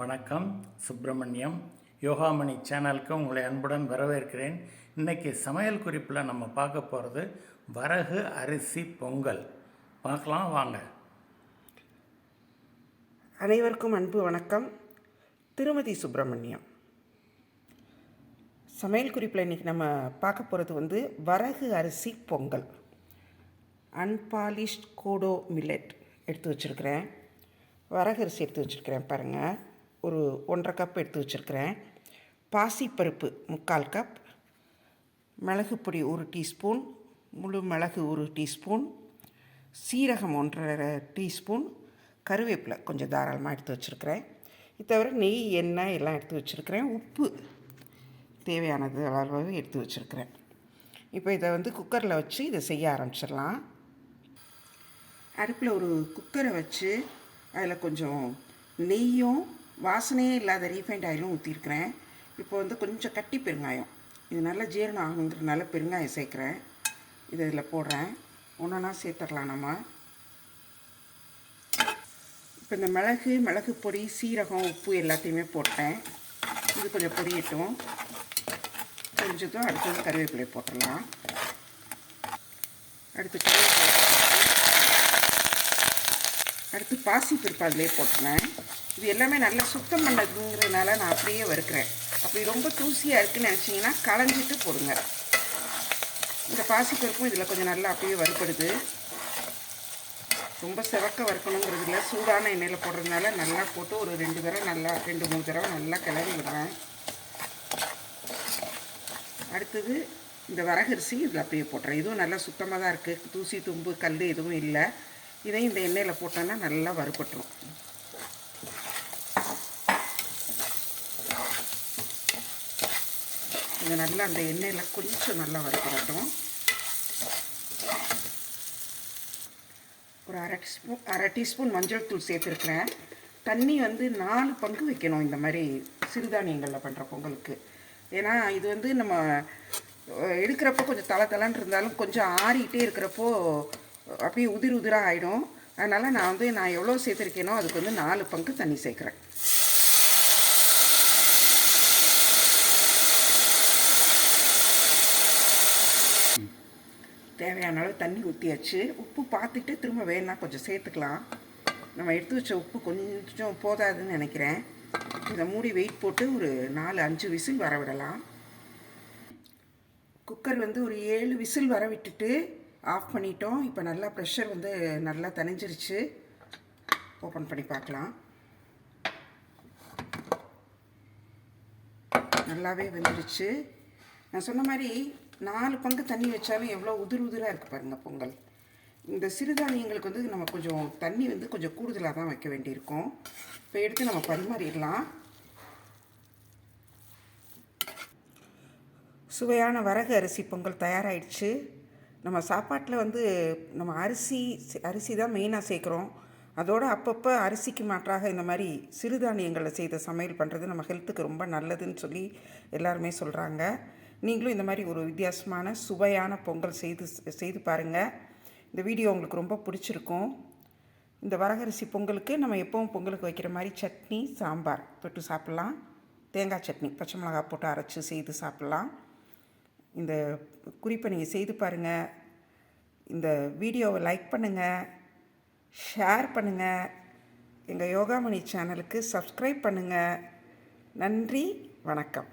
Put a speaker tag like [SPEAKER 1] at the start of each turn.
[SPEAKER 1] வணக்கம் சுப்பிரமணியம். யோகாமணி சேனலுக்கு உங்களை அன்புடன் வரவேற்கிறேன். இன்றைக்கி சமையல் குறிப்பில் நம்ம பார்க்க போகிறது வரகு அரிசி பொங்கல். பார்க்கலாம் வாங்க.
[SPEAKER 2] அனைவருக்கும் அன்பு வணக்கம். திருமதி சுப்பிரமணியம். சமையல் குறிப்பில் இன்றைக்கி நம்ம பார்க்க போகிறது வந்து வரகு அரிசி பொங்கல். அன்பாலிஷ்ட் கோடோ மில்லட் எடுத்து வச்சுருக்கிறேன். வரகரிசி எடுத்து வச்சுருக்கிறேன் பாருங்கள் ஒரு ஒன்றரை கப் எடுத்து வச்சுருக்கிறேன். பாசிப்பருப்பு முக்கால் கப் மிளகுப்பொடி ஒரு டீஸ்பூன். முழு மிளகு ஒரு டீஸ்பூன். சீரகம் ஒன்றரை டீஸ்பூன். கருவேப்பிலை கொஞ்சம் தாராளமாக எடுத்து வச்சுருக்கிறேன். இது தவிர நெய் எண்ணெய் எல்லாம் எடுத்து வச்சுருக்கிறேன். உப்பு தேவையானது அளவு எடுத்து வச்சுருக்கிறேன். இப்போ இதை வந்து குக்கரில் வச்சு இதை செய்ய ஆரம்பிச்சிடலாம். அடுப்பில் ஒரு குக்கரை வச்சு அதில் கொஞ்சம் நெய்யும் வாசனையே இல்லாத ரீஃபைண்ட் ஆயிலும் ஊற்றிருக்கிறேன் இப்போ வந்து கொஞ்சம் கட்டி பெருங்காயம். இது நல்லா ஜீரணம் ஆகுங்கிறதுனால பெருங்காயம் சேர்க்குறேன். இதை இதில் போடுறேன். ஒன்றா சேர்த்துடலாம் நம்ம. இப்போ இந்த மிளகு மிளகு பொடி சீரகம் உப்பு எல்லாத்தையுமே போட்டேன். இது கொஞ்சம் பொரியட்டும். கொஞ்சதும் அடுத்தது கருவேப்பிலை போட்டுடலாம். அடுத்து கருவேப்பிலை அடுத்து பாசி பருப்பு அதிலே போட்டுனேன் இது எல்லாமே நல்லா சுத்தம் பண்ணதுங்கிறதுனால நான் அப்படியே வறுக்கிறேன். அப்படி ரொம்ப தூசியாக இருக்குன்னு நினச்சிங்கன்னா களைஞ்சிட்டு போடுங்க. இந்த பாசிப்பருப்பும் இதில் கொஞ்சம் நல்லா அப்படியே வறுப்படுது ரொம்ப செவக்க இல்லை சூடான எண்ணெயில் போடுறதுனால நல்லா போட்டு ஒரு ரெண்டு தடவை நல்லா ரெண்டு மூணு தடவை நல்லா கிளறி விடுறேன். அடுத்தது இந்த வரகரிசி இதில் அப்படியே போட்டுறேன். இதுவும் நல்லா சுத்தமாக தான் இருக்குது தூசி தும்பு கல் எதுவும் இல்லை. இதையும் இந்த எண்ணெயில் போட்டோன்னா நல்லா வறுபட்டுரும். இது நல்லா அந்த எண்ணெயில் கொஞ்சம் நல்லா வறுக்கிறட்டும் ஒரு அரை டீஸ்பூன் அரை டீஸ்பூன் மஞ்சள் தூள் சேர்த்துருக்குறேன். தண்ணி வந்து நாலு பங்கு வைக்கணும் இந்த மாதிரி சிறுதானியங்களில் பண்ணுற பொங்கலுக்கு. ஏன்னா இது வந்து நம்ம எடுக்கிறப்போ கொஞ்சம் தலை தலைன்னு இருந்தாலும் கொஞ்சம் ஆறிக்கிட்டே இருக்கிறப்போ அப்படியே உதிர் உதிராக ஆகிடும் அதனால் நான் வந்து நான் எவ்வளோ சேர்த்துருக்கேனோ அதுக்கு வந்து நாலு பங்கு தண்ணி சேர்க்குறேன். தேவையான அளவு தண்ணி ஊற்றியாச்சு உப்பு பார்த்துட்டு திரும்ப வேணா கொஞ்சம் சேர்த்துக்கலாம். நம்ம எடுத்து வச்ச உப்பு கொஞ்சம் போதாதுன்னு நினைக்கிறேன். இதை மூடி வெயிட் போட்டு ஒரு நாலு அஞ்சு விசில் வர விடலாம். குக்கர் வந்து ஒரு ஏழு விசில் வர விட்டுட்டு ஆஃப் பண்ணிட்டோம். இப்போ நல்லா ப்ரெஷர் வந்து நல்லா தனிஞ்சிருச்சு ஓப்பன் பண்ணி பார்க்கலாம். நல்லாவே வெந்துருச்சு. நான் சொன்ன மாதிரி நாலு பங்கு தண்ணி வச்சாலும் எவ்வளோ உதிர் உதிராக இருக்குது பாருங்கள் பொங்கல். இந்த சிறுதானியங்களுக்கு வந்து நம்ம கொஞ்சம் தண்ணி வந்து கொஞ்சம் கூடுதலாக தான் வைக்க வேண்டியிருக்கும். இப்போ எடுத்து நம்ம பரிமாறிடலாம். சுவையான வரகு அரிசி பொங்கல் தயாராகிடுச்சு நம்ம சாப்பாட்டில் வந்து நம்ம அரிசி அரிசி தான் மெயினாக சேர்க்குறோம். அதோடு அப்பப்போ அரிசிக்கு மாற்றாக இந்த மாதிரி சிறுதானியங்களை செய்த சமையல் பண்ணுறது நம்ம ஹெல்த்துக்கு ரொம்ப நல்லதுன்னு சொல்லி எல்லாருமே சொல்கிறாங்க நீங்களும் இந்த மாதிரி ஒரு வித்தியாசமான சுவையான பொங்கல் செய்து செய்து பாருங்கள் இந்த வீடியோ உங்களுக்கு ரொம்ப பிடிச்சிருக்கும். இந்த வரகரிசி பொங்கலுக்கு நம்ம எப்பவும் பொங்கலுக்கு வைக்கிற மாதிரி சட்னி சாம்பார் தொட்டு சாப்பிட்லாம். தேங்காய் சட்னி பச்சை மிளகா போட்டு அரைச்சி செய்து சாப்பிட்லாம். இந்த குறிப்பை நீங்கள் செய்து பாருங்கள் இந்த வீடியோவை லைக் பண்ணுங்கள் ஷேர் பண்ணுங்கள் எங்கள் யோகாமணி சேனலுக்கு சப்ஸ்கிரைப் பண்ணுங்கள் நன்றி வணக்கம்.